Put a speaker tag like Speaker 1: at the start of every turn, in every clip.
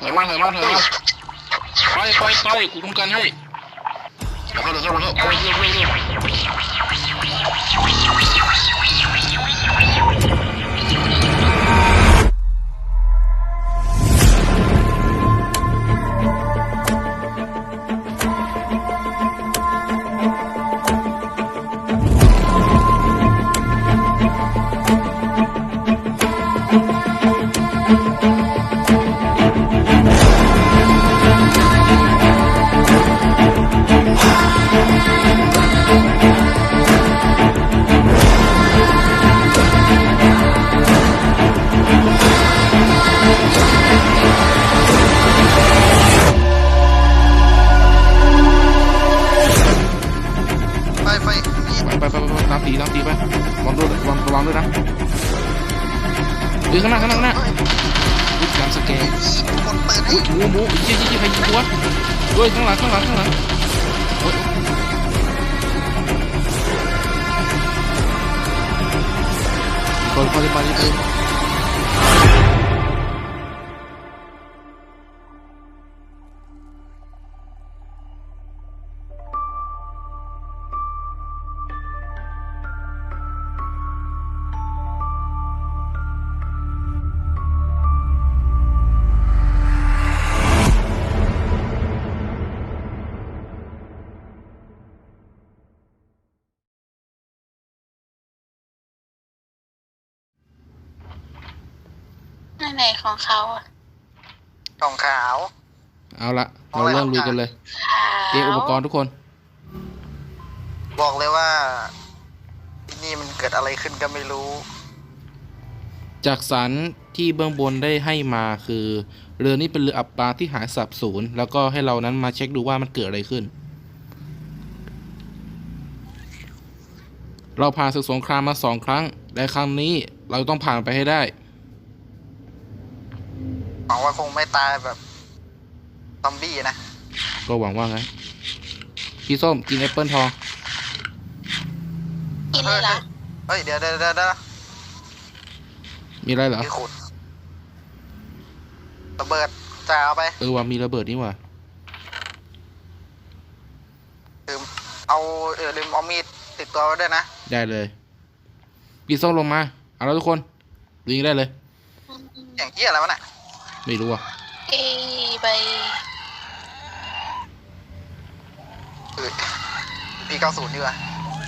Speaker 1: ถอยมาถอยมาถอยมาไปไปไปกูคุ้มกันให้เดี๋ยวเข้าเดี๋ยวเข้าเดี๋ยวเข้าเร็วเร็ว คน
Speaker 2: อะไรของเขาอะ
Speaker 3: กล่องขาว
Speaker 1: เอาละเราเริ่มลุยกันเลย
Speaker 2: ขาว
Speaker 1: เตรียมอุปกรณ์ทุกคน
Speaker 3: บอกเลยว่าที่นี่มันเกิดอะไรขึ้นก็ไม่รู้
Speaker 1: จากสารที่เบื้องบนได้ให้มาคือ เรือนี้เป็นเรืออับปางที่หายสับสูญแล้วก็ให้เรานั้นมาเช็คดูว่ามันเกิดอะไรขึ้น เราผ่านศึกสงครามมาสองครั้งและครั้งนี้เราต้องผ่านไปให้ได้
Speaker 3: หวังว่าคงไม่ตายแบบซอมบี้นะ
Speaker 1: ก็หวังว่างั้นพี่ส้มกินแอปเปิลทอง
Speaker 2: กินเลยเหรอ
Speaker 3: เฮ้ยเดี๋ยวเดี๋ยวเดี๋ยวเดี๋ยว
Speaker 1: มีอะไรเหรอ
Speaker 3: มีขุดระเบิดจะเอาไป
Speaker 1: เออว่ามีระเบิดนี่หว่า
Speaker 3: ลืมเอาเออลืมเอามีดติดตัวไว้ด้วยนะ
Speaker 1: ได้เลยพี่ส้มลงมา เอาแล้วทุกคนยิงได้เลย
Speaker 3: อย่างเกี้ยอะไรวะน่ะ
Speaker 1: ไม่รู้อะ
Speaker 2: เอใบ
Speaker 3: เออปีเก้าศูนย์ดีกว่า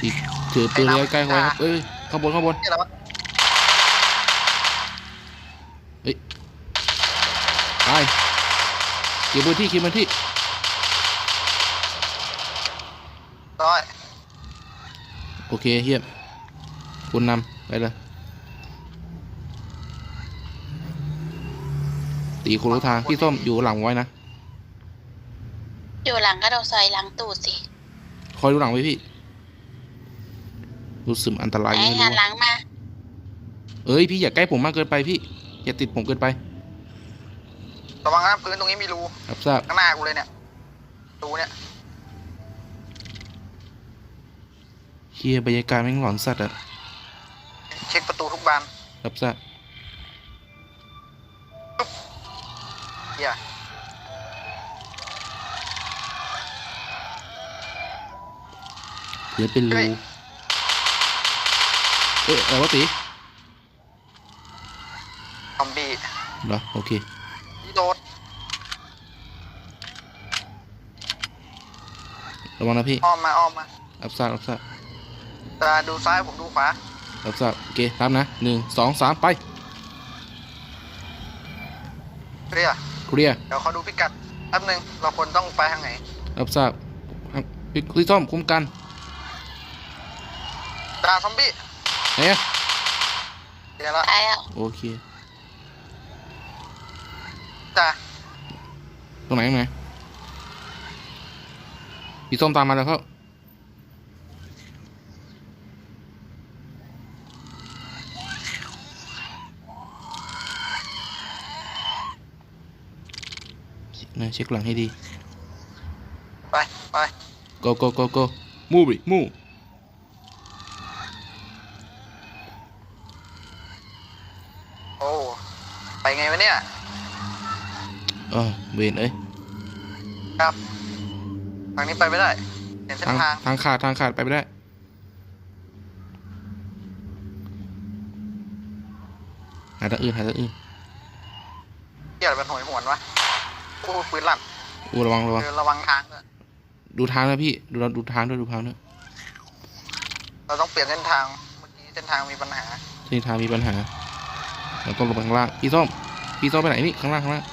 Speaker 1: พี่ถือปืนระยะใกล้ไว้ครับเอ้ยข้างบนข้างบน
Speaker 3: เกี้ยอะไรวะ
Speaker 1: เฮ้ยไปเก็บพื้นที่เก็บพื้นที่
Speaker 3: ร้อย
Speaker 1: โอเคเฮียมคุณนำไปเลย ตีคุณรู้ทางพี่ส้มอยู่หลังไว้นะ
Speaker 2: อยู่หลังก็เราใส่หลังตูดสิ
Speaker 1: คอยดูหลังไว้พี่ รู้สึกอันตราย
Speaker 2: ไหน
Speaker 1: ยังไม่
Speaker 2: หัน
Speaker 1: รู้
Speaker 2: หลังมา
Speaker 1: เอ้ยพี่อย่าใกล้ผมมากเกินไปพี่ อย่าติดผมเกินไป
Speaker 3: ระวังนะพื้นตรงนี้มีรู
Speaker 1: รับทราบ
Speaker 3: ข้างหน้ากูเลยเนี่ยรูเนี่ย
Speaker 1: เฮียบรรยากาศแม่งหลอนสัตว์อะ
Speaker 3: เช็คประตูทุกบาน
Speaker 1: รับทราบ
Speaker 3: ฮีย
Speaker 1: เดี๋ยวเป็นรูเอ้ยอะไรวะตี
Speaker 3: ซอมบี้
Speaker 1: เหรอโอเค
Speaker 3: นี่โดด
Speaker 1: ระวังนะพี่
Speaker 3: อ้อมมาอ้อมมา
Speaker 1: รับทราบรับทราบ
Speaker 3: ตาดูซ้ายผมดูขวา
Speaker 1: รับทราบโอเคตามนะหนึ่งสองสามไป
Speaker 3: เรีย
Speaker 1: เคลียร์
Speaker 3: เดี๋ยวเขาดูพิกัดแป๊บนึงเราควรต้องไปทางไหน
Speaker 1: รับทราบครับพี่พี่ส้มคุ้มกัน
Speaker 3: ดาซอมบี้
Speaker 1: ไหนอะ
Speaker 3: เดี๋ยวละ
Speaker 2: ตายแล้ว
Speaker 1: โอเค
Speaker 3: จ้า
Speaker 1: ตรงไหนตรงไหนพี่ส้มตามมาแล้วเขา นะเช็คหลังให้ดี
Speaker 3: ไปไป
Speaker 1: go go go go move it move
Speaker 3: โอ้ ไปไงวะเนี่ย
Speaker 1: เเออเวนเอ้ย
Speaker 3: ครับทางนี้ไปไม่ได้ เห็นเส้น
Speaker 1: ทาง
Speaker 3: ทาง
Speaker 1: ทางขาดทางขาดไปไม่ได้ หาทางอื่นหาทางอื่น
Speaker 3: เที่ยวเป็นหอยหวนวะ โอ้ปืนลั่น
Speaker 1: อู้ระวังระวัง
Speaker 3: เดินระวังทางด้วย
Speaker 1: ดูทางนะพี่ดูดูทางด้วยดูทางด้วย
Speaker 3: เราต้องเปลี่ยนเส้นทางเมื่อกี้เส้นทางมีปัญหา
Speaker 1: เส้นทางมีปัญหาเราต้องลงไปข้างล่างพี่ส้มพี่ส้มไปไหนนี่ข้างล่างข้างล่าง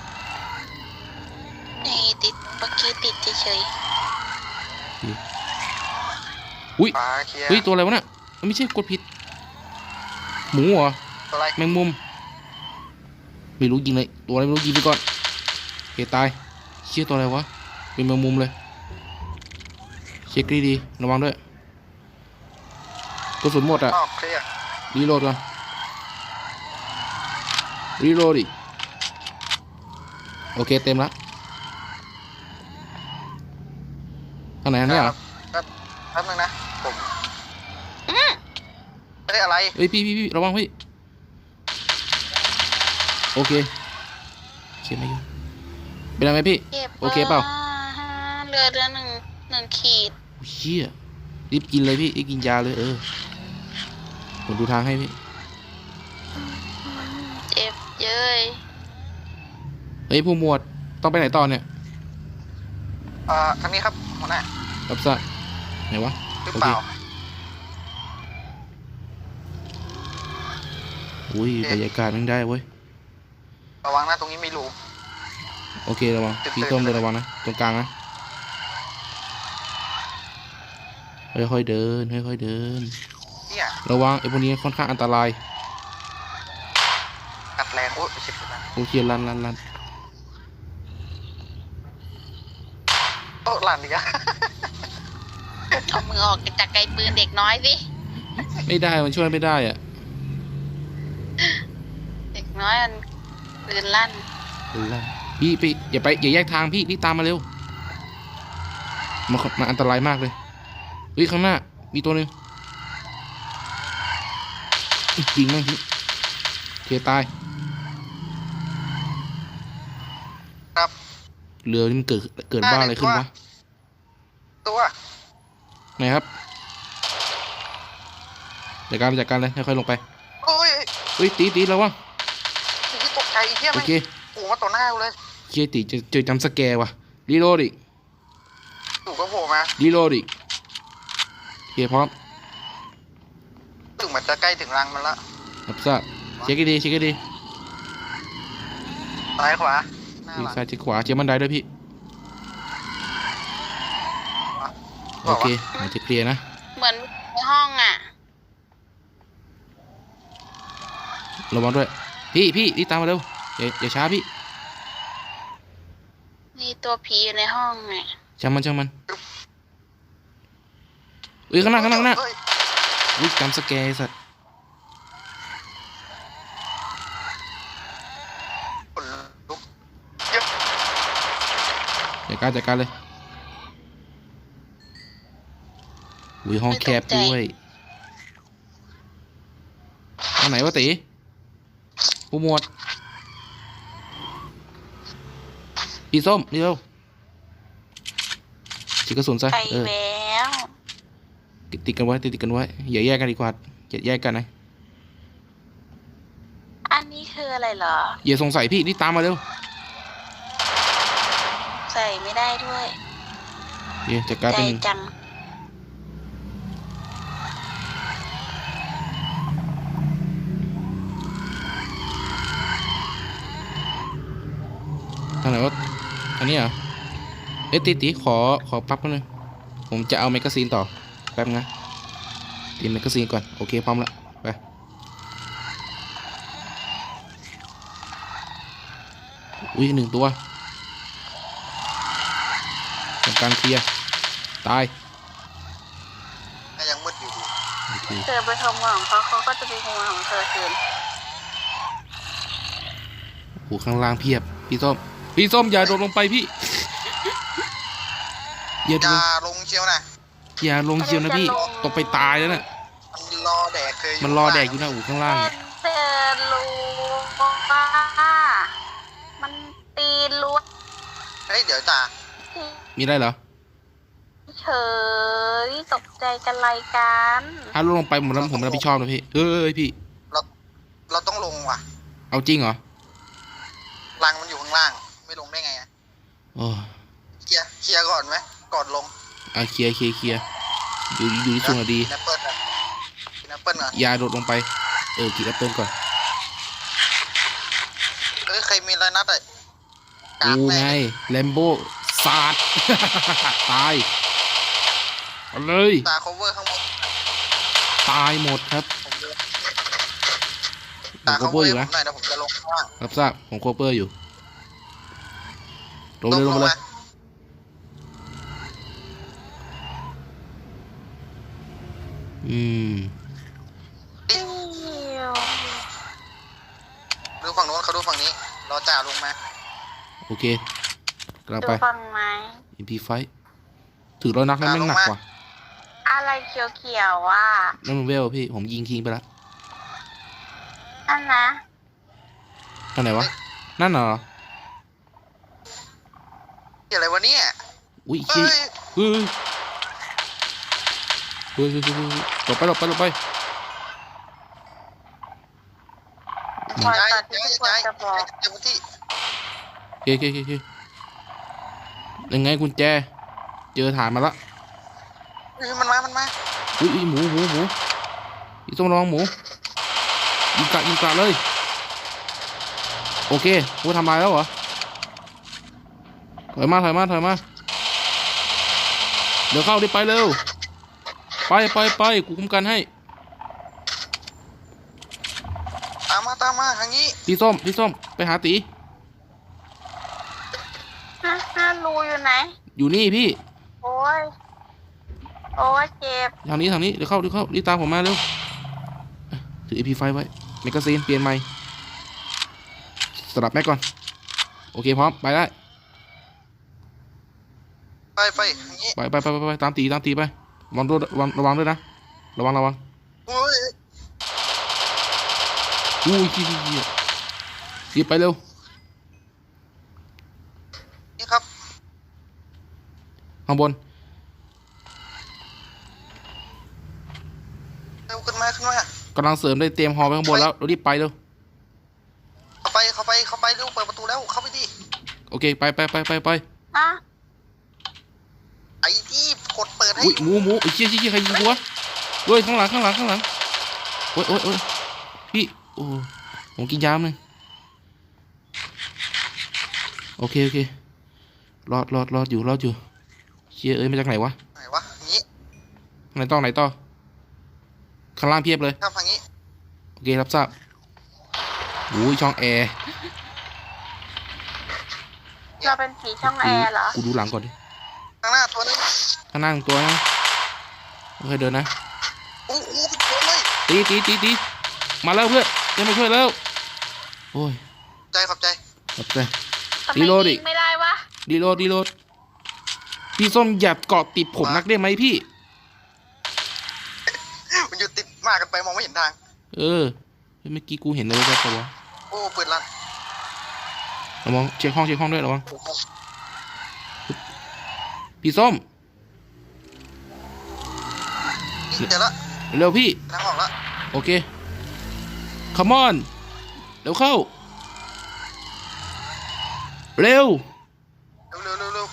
Speaker 2: นี่ติดเมื่อกี้ติดเฉย
Speaker 1: อุ้ย
Speaker 3: ฟ้าเคลียร์
Speaker 1: เฮ้ยตัวอะไรวะน่ะมันไม่ใช่กดผิด หมูเหรอ
Speaker 3: ตัวอะไร
Speaker 1: แมงมุม ไม่รู้ยิงเลยตัวอะไรไม่รู้ยิงไปก่อนโอเคตายเชี่ยตัวอะไรวะ เป็นแมงมุมเลย เช็คดีๆระวังด้วยกระสุนหมดอะ
Speaker 3: นอกเคลียร์
Speaker 1: รีโหลดก่อนรีโหลดอีกโอเคเต็มละทางไหนอันเนี้ยเหรอ
Speaker 3: ครับแป๊บนึงนะผมไม่ได้อะไร
Speaker 1: เอ้ยพี่พี่พี่ระวังพี่ โอเคเขียนไม่อยู่ เป็นอะไรไหมพี่
Speaker 2: ๆเก็บ
Speaker 1: โอเคเปล่า
Speaker 2: เรือเรือหนึ่งหนึ่งขีด
Speaker 1: โอ้เชี่ยรีบกินเลยพี่รีบกินยาเลยเออผมดูทางให้พี่
Speaker 2: เจ็บเย้ย
Speaker 1: เฮ้ยผู้หมวดต้องไปไหนต่อเนี่ย
Speaker 3: เอ่อทางนี้ครับหัวหน้า
Speaker 1: รับทราบไหนวะ
Speaker 3: หรือ
Speaker 1: โอ
Speaker 3: เป
Speaker 1: เค
Speaker 3: ล่า
Speaker 1: อุ้ยบรรยากาศมันได้เว้ย
Speaker 3: ระวังนะตรงนี้มีรู
Speaker 1: โอเคระวัง
Speaker 3: เต็มๆ
Speaker 1: พี่ต้มเดินระวังนะตรงกลางนะค่อยๆเดินค่อยๆเดิน
Speaker 3: เนี่ย
Speaker 1: ระวังไอ้พวกนี้ค่อนข้างอันตราย
Speaker 3: กัดแรงโอ้ยสิบนะ
Speaker 1: โอเคลันลันลัน
Speaker 3: โอ้หลั่นอีกอะ
Speaker 2: เอามือออกจากไกลปืนเด็กน้อยสิ
Speaker 1: ไม่ได้มันช่วยไม่ได้อะ
Speaker 2: เด็กน้อยมันปืนลั่น
Speaker 1: เออลั่น พี่พี่อย่าไปอย่าแยกทางพี่รีบตามมาเร็วมันมันอันตรายมากเลยเฮ้ยข้างหน้า มีตัวหนึ่งยิงแม่งพี่โอเคตาย
Speaker 3: ครับ
Speaker 1: เรือนี่มันเกิดเกิดบ้าอะไรขึ้นวะ
Speaker 3: ตัว
Speaker 1: ไหนครับจัดการจัดการเลยค่อยๆลงไป
Speaker 3: โอ้ย
Speaker 1: เฮ้ยตีตีแล้ววะ
Speaker 3: ที่ตกใจไอ้เหี้ย
Speaker 1: โอ
Speaker 3: มัน
Speaker 1: เค
Speaker 3: โอ้มาต่อหน้ากูเลย
Speaker 1: เคตีเจอเจอจำสแกร์ว่ะรีโหลดอีก
Speaker 3: ตู่ก็โผล่มา
Speaker 1: รีโหลดอีกโอเคพร้อม
Speaker 3: ตึงมันจะใกล้ถึงรังมันละ
Speaker 1: รับทราบเช็คให้ดีเช็คให้ดี
Speaker 3: ซ้ายขวาหน้า
Speaker 1: ดี
Speaker 3: หลัง
Speaker 1: ซ้ายเช็คขวาเช็คบันไดด้วยพี่
Speaker 3: บ
Speaker 1: โอ
Speaker 3: อก
Speaker 1: เค
Speaker 3: ว่า
Speaker 1: หายใจเคลียร์นะ
Speaker 2: เหมือนในห้องอะ
Speaker 1: ระวังด้วย พี่พี่รีบตามมาเร็วอย่าอย่าช้าพี่
Speaker 2: มีตัวผีอยู่ในห้องอะ
Speaker 1: ช่างมันช่างมันเอ้ยข้างหน้าข้างหน้าข้างหน้า
Speaker 3: เฮ้ย
Speaker 1: อุ้ยจำสแกร์ไอ้สัตว์
Speaker 3: ขนลุกเยอะ
Speaker 1: จัดการจัดการเลยอุ้ยห้องแคบด้วยทางไหนวะตีผู้หมวด พี่ส้มนี่เร็วฉีกกระสุนซะ
Speaker 2: ไป
Speaker 1: เออ
Speaker 2: แล้ว
Speaker 1: ติดติดกันไว้ติดติดกันไว้อย่าแยกกันดีกว่าอย่าแยกกันนะ
Speaker 2: อันนี้คืออะไรเหรอ
Speaker 1: อย่าสงสัยพี่รีบตามมาเร็ว
Speaker 2: ใส่ไม่ได้ด้วย
Speaker 1: เดี๋ยวจัดการ
Speaker 2: ใจ
Speaker 1: เป็นหนึ่ง
Speaker 2: จัง
Speaker 1: ทางไหนวะ อันนี้เหรอ เอ้ยตีตีขอขอปั๊บกันนึงผมจะเอาแมกกาซีนต่อ แป๊บนะเตรียมแมกกาซีนก่อน โอเคพร้อมละไปอุ้ยหนึ่งตัวทำการเคลียร์ตาย
Speaker 3: ก็ยังมืดอยู่ดี
Speaker 1: โอเค
Speaker 2: เธอไปขโมยของเขาเขาก็จะไปขโมยของเธอคืน
Speaker 1: โอ้โหข้างล่างเพียบ พี่ส้ม พี่ส้มอย่าโดดลงไปพี่อย่า
Speaker 3: อ
Speaker 1: โด
Speaker 3: ย่า
Speaker 1: ด
Speaker 3: ลงเชียวนะ
Speaker 1: อย่าลงเชียวนะพี่ตกไปตายแล้วน่ะ
Speaker 3: มันรอแดกเคย
Speaker 1: มันรอแดกอยู่นะอูข้างล่างอะ
Speaker 2: เธอรู้ว่ามันตีนล้วน
Speaker 3: จ่า
Speaker 1: มีอะไรเหรอ
Speaker 2: เฉยตกใจกันไรกัน
Speaker 1: ถ้าลงไปผมรับผมรับผิดชอบนะพี่เอ้ยพี่
Speaker 3: เราเราต้องลงว่ะ
Speaker 1: เอาจริงเหรอ
Speaker 3: รังมันอยู่ข้างล่าง ไม่ลงได้ไงอะ
Speaker 1: โอ้ย
Speaker 3: เคลียร์เคลียร์ก่อนไหมก่อนลง
Speaker 1: เอาเคลียร์เคลียร์เคลียร์ดูดูที่สูงอะดี
Speaker 3: กินแอปเปิ้ลอะกินแอปเปิ้ลอะ
Speaker 1: ยาโดดลงไป เออกินแอปเปิลก่อน
Speaker 3: เอ้ยใครมีอะไรนัดอะกา
Speaker 1: กู
Speaker 3: ด
Speaker 1: ไง
Speaker 3: แม่ง
Speaker 1: แลมโบสาด ตายเอาเลย
Speaker 3: ตา cover ข้างบน
Speaker 1: ตายหมดครับ
Speaker 3: ผมเดิน
Speaker 1: ผม
Speaker 3: ตา
Speaker 1: โค
Speaker 3: cover
Speaker 1: เปอร์อยู่
Speaker 3: ผ
Speaker 1: นะ
Speaker 3: มหน่อยนะผมจะลงข้างล่าง
Speaker 1: รับทราบผมโคเปอร์อยู่ ลงเลยลงไปเลยอืม
Speaker 2: เอี่ยว
Speaker 3: ดูฝั่งโน้นเขาดูฝั่งนี้รอจ่าลงมา
Speaker 1: โอเคกลับ
Speaker 2: ดู
Speaker 1: ไป
Speaker 2: ฟังไหม
Speaker 1: MP ไฟถือร้อยนักนั้นแม่งหนักกว่า
Speaker 2: อะไรเขียวๆอะ
Speaker 1: นั่นมันเวลพี่ ผมยิงทิ้งไปแล้ว
Speaker 2: นั่นนะ
Speaker 1: ตอนไหนวะ นั่นเหรอ
Speaker 3: เกี่ยว อะไรวะเนี่ย
Speaker 1: อุ้ย
Speaker 3: เอ้
Speaker 1: ขี้
Speaker 3: ย
Speaker 1: เฮ้ยเฮ้ยเฮ้ยเฮ้ยเฮ้ยหลบไปหลบไปหลบไป
Speaker 2: คอย
Speaker 3: ย้าย
Speaker 2: ตัดที่
Speaker 3: ย้าย
Speaker 2: ทุกคน
Speaker 3: ย้าย
Speaker 2: จะบอก
Speaker 3: เจ้าพื้นที่
Speaker 1: โอเคโอเคโอเคโอเคยังไงกุญแจ เจอฐานมาละ
Speaker 3: เฮ้ยมันมา มันมา
Speaker 1: อุ้ยอุ้ยหมูหมูหมูอีต้องระวังหมูยิงกะยิงกะเลย โอเคกูทำลายแล้วเหรอถ อยมาถอยมาถอยมาเดี๋ยวเข้าดิไปเร็ว ไปไปไปกูคุ้มกันให้
Speaker 3: ตามมาตามมาทางนี้
Speaker 1: พี่ส้มพี่ส้มไปหาตี
Speaker 2: ฮะฮะรูอยู่ไหน
Speaker 1: อยู่นี่พี่
Speaker 2: โอ้ยโอ้ยเจ็บ
Speaker 1: ทางนี้ทางนี้เดี๋ยวเข้าเดี๋ยวเข้ารีบตามผมมาเร็วอะถือ AP ไฟไว้เมกาซีนเปลี่ยนใหม่สลับแม็กก่อน โอเคพร้อมไปได้
Speaker 3: ไปไปทางนี้
Speaker 1: ไปไปไปไปไปตามตีตามตีไประวังด้วยระวังระวังด้วยนะ ระวังระวัง
Speaker 3: โอ้ย
Speaker 1: อุ้ยขี้ขี้ขี้รีบไปเร็ว
Speaker 3: นี่ครับ
Speaker 1: ข้างบน
Speaker 3: เร็วขึ้นมาขึ้นมากำ
Speaker 1: ลังเสริมได้เตรียมฮอไว้ข้างบนแล้วเรารีบไปเร็ว
Speaker 3: เข้าไปเข้าไปเข้าไปเร็วเปิดประตูแล้วเข้าไปดิ
Speaker 1: โอเค ไปไปไปไปไป
Speaker 2: ฮะ
Speaker 3: ไอ้ที่กดเปิดให้
Speaker 1: อุ้ยหมูหมูไอ้เชี่ยเชี่ยเชี่ยใครยิงกูวะเฮ้ยข้างหลังข้างหลังข้างหลังโอ้ยโอ้ยโอ้ยพี่โอ้ผมกินยามเลยโอเคโอเครอดรอดรอดอยู่รอดอยู่เชี่ยเอ้ยมาจากไหนวะ
Speaker 3: ไหนวะทางนี้
Speaker 1: ไหนต่อไหนต่อข้างล่างเพียบเลย
Speaker 3: ครับทางนี้
Speaker 1: โอเครับทราบโอ้ยช่องแอร์
Speaker 2: เราเป็นผีช่องแอร์เหรอ
Speaker 1: กูดูหลังก่อนดิ
Speaker 3: ข้างหน้าตัวนึง
Speaker 1: ข้างหน้าตัวนะโอเคเดินนะ
Speaker 3: โอ้โหเป็นตัวเลย
Speaker 1: ตีตีตีตีมาแล้วเพื่อนจะมาช่วยแล้ว โอ้ย
Speaker 3: ใจขอบใจ
Speaker 1: ขอบใจ
Speaker 2: ทำไม
Speaker 1: รีโหลดอี
Speaker 2: ยิ
Speaker 1: ก
Speaker 2: งไม่ได้วะ
Speaker 1: ดีโหลดดีโหลดพี่ส้มอย่าเกาะติดผมนักได้ไหมพี่
Speaker 3: มันอยู่ติดมากกันไปมองไม่เห็นทาง
Speaker 1: เออเฮ้ยเมื่อกี้กูเห็นเลยว่าตัวะ
Speaker 3: โอ้เปิดลั่น
Speaker 1: ระวังเช็คห้องเช็คห้องด้วยระวัง
Speaker 3: โอ้โห
Speaker 1: พี่ส้ม
Speaker 3: นี่เดี๋ยวละ
Speaker 1: เร็วพี่
Speaker 3: ทางออกละ
Speaker 1: โอเค come on เร็วเข้า เร็ว
Speaker 3: เร็วเร็วเร็วเร็ว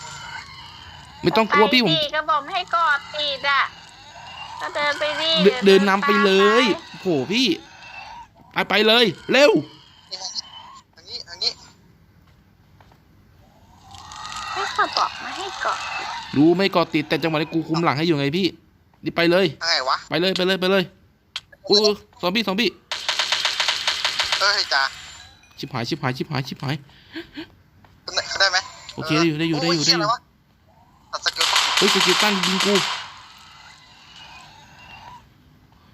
Speaker 1: ไม่ต้องกลัวพี่ผม
Speaker 2: ไปดิก็บอกให้กอดติดอะก็เดินไปดิ
Speaker 1: เดินเดินนำไปเลย
Speaker 2: ตาม
Speaker 1: โหพี่ ไปไปเลย เร็ว
Speaker 3: นี่ทางนี้ทางนี้
Speaker 2: ไปไม่เขาบอกมาให้กอด
Speaker 1: รู้ไม่กอติดแต่จังหวะนี้กูคุมหลังให้อยู่ไงพี่ รีบไปเลย
Speaker 3: ทางไหนวะ
Speaker 1: ไปเลยไปเลยไปเลยอู้อู้ซอมบี้ซอมบี้
Speaker 3: เอ้ยจ่า
Speaker 1: ชิบหายชิบหายชิบหายชิบหาย
Speaker 3: ขึ้นได้ขึ้นได้ไหม
Speaker 1: โอเคได้อยู่ได้อยู่ได้อยู่ได้อยู่
Speaker 3: โเหี้ะรวะตัดสกิลกระ
Speaker 1: เฮ้ยสกิลตั้งยิงกู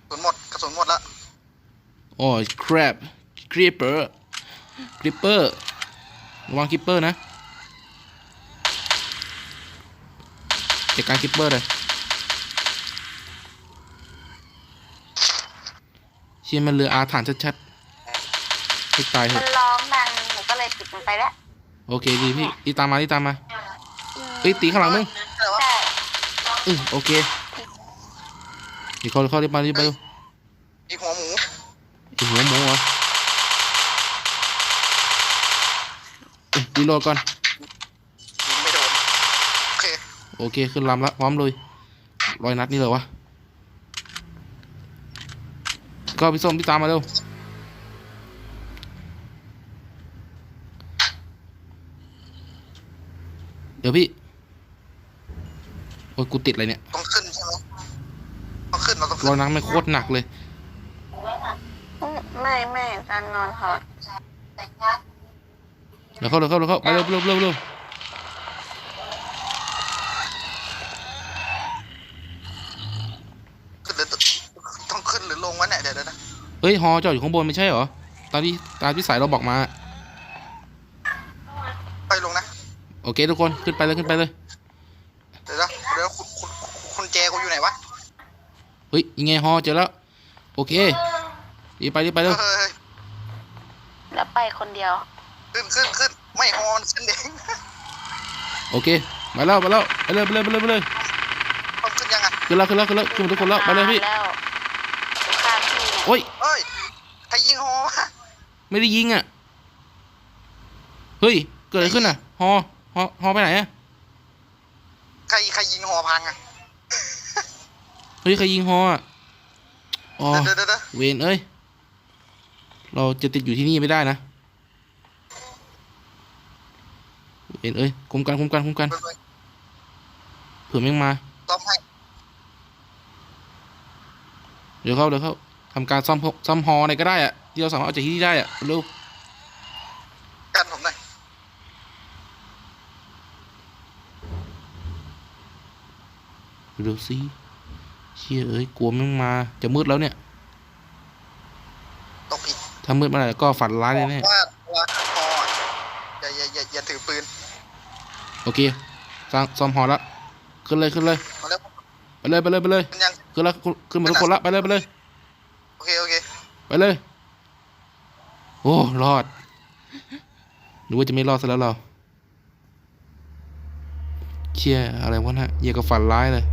Speaker 3: สุนหมดกระสุนหมดละ
Speaker 1: โอ้ย crap creeper creeper ระวัง creeper นะจัดการ creeper เลยเชี่ย มันเรืออาถรรพ์ชัดๆให้ตายเถ
Speaker 2: มั
Speaker 1: อะ
Speaker 2: นร้องดังหนูก็เลยปิดมันไปแล้ว
Speaker 1: โอเคดีพี่รีบตามมารีบตามมาเอ้ยตีข้างหลังมึง
Speaker 3: อะไรวะ
Speaker 2: ใช่
Speaker 1: อือโอเคเดี๋ยวเข้าเดี๋ยวเข้าเดี๋ยวมาเดี๋ยวไปเร็ว
Speaker 3: อีกหัวหมู
Speaker 1: ไอ้หัวหมูเหรอเอ้ยรีโหลดก่อน
Speaker 3: ยิงไม่โดนโอเค
Speaker 1: โอเค ขึ้นลำละพร้อมเลยร้อยนัดนี่เลยวะ ก็พี่ส้มพี่ตามมาเร็วเดี๋ยวพี่ โอ้ยกูติดอะไรเนี่ย
Speaker 3: ต้องขึ้นใช่ไหมต้องขึ้นเราต้อง
Speaker 1: ร
Speaker 3: ขึ้
Speaker 1: อนยนัดไม่โคตรหนักเลย
Speaker 2: ไม่ไม่การนอนเขา
Speaker 1: เดี๋ยวเข้าเดี๋ยวเข้าเดี๋ยวเข้าไปเร็วเร็วเร็วเร็ว
Speaker 3: ขึ้นหรือต้องขึ้นหรือลงวะเนี่ยเดี๋ยวเดี๋ยวนะ
Speaker 1: เฮ้ยฮอจอดอยู่ข้างบนไม่ใช่เหรอตามที่ตามที่สายเราบอกมา
Speaker 3: ไปลงนะ
Speaker 1: โอเคทุกคนขึ้นไปเลยขึ้นไปเลย
Speaker 3: เดี๋ยวนะเดี๋ยวคุณคุณคุณแจกูอยู่ไหนวะ
Speaker 1: เฮ้ยยังไงฮอเจอแล้วโอเครีบไปรีบไป
Speaker 3: เฮ้
Speaker 1: เร็
Speaker 3: ยวเฮ้ย
Speaker 2: แล้วไปคนเดียว
Speaker 3: ขึ้นขึ้นขึ้นไม่ฮอนขึ้นเด้ง
Speaker 1: โอเคมาแล้วมาแล้วไปเลยไปเลยไปเลยไปเลย
Speaker 3: ต้องขึ้นยังไง
Speaker 1: ขึ้นแล้วขึ้นแล้วขึ้นแล้วขึ้นมาทุกคนแล้วไปเลยพี่
Speaker 2: แล้วข้าพี่เนี่ย
Speaker 1: โอ้ย
Speaker 3: เฮ้ยใครยิงฮอวะ
Speaker 1: ไม่ได้ยิงอะ เฮ้ย เกิดอะไรขึ้นอะ ฮอ ฮอ ฮอไปไหนอะ
Speaker 3: ใครใครยิงฮอพังอะ
Speaker 1: เฮ้ย ใครยิงฮออะ อ๋อ
Speaker 3: เดี๋ยวเดี๋ยวเดี๋ยว
Speaker 1: เวนเอ้ย เราจะติดอยู่ที่นี่ไม่ได้นะ เวนเอ้ย คุมกัน คุมกัน คุมกัน
Speaker 3: เดี๋ยวเดี๋ยว
Speaker 1: เผื่อแม่งมา
Speaker 3: ต้อมให้
Speaker 1: เดี๋ยวเข้า เดี๋ยวเข้า ทำการซ่อมพซ่อมฮออะไรก็ได้อะที่เราสามารถเอาจากที่นี่ได้อะเร็ว
Speaker 3: กันผมหน่อย
Speaker 1: เร็วสิเชี่ยเอ้ยกลัวแม่งมา จะมืดแล้วเนี่ย
Speaker 3: ตกอีก
Speaker 1: ถ้ามืดเมื่อไหร่ก็ฝันร้ายแน่
Speaker 3: ว่าว่าฮออะอย่าอย่าอย่าอย่าถือปืน
Speaker 1: ๆโอเคสร้างซ่อมฮอละขึ้นเลยขึ้นเลย
Speaker 3: มาแล้ว
Speaker 1: ไปเลยไปเลยไปเลย
Speaker 3: มันยัง
Speaker 1: ขึ้นแล้วขึ้นมาทุกคนละไปเลยไปเลย
Speaker 3: โอ เคโอเค
Speaker 1: ไปเลย โอ้รอดหรือว่าจะไม่รอดซะแล้วเราเชี่ยอะไรวะนะเยี่ยกับฝันร้ายเลย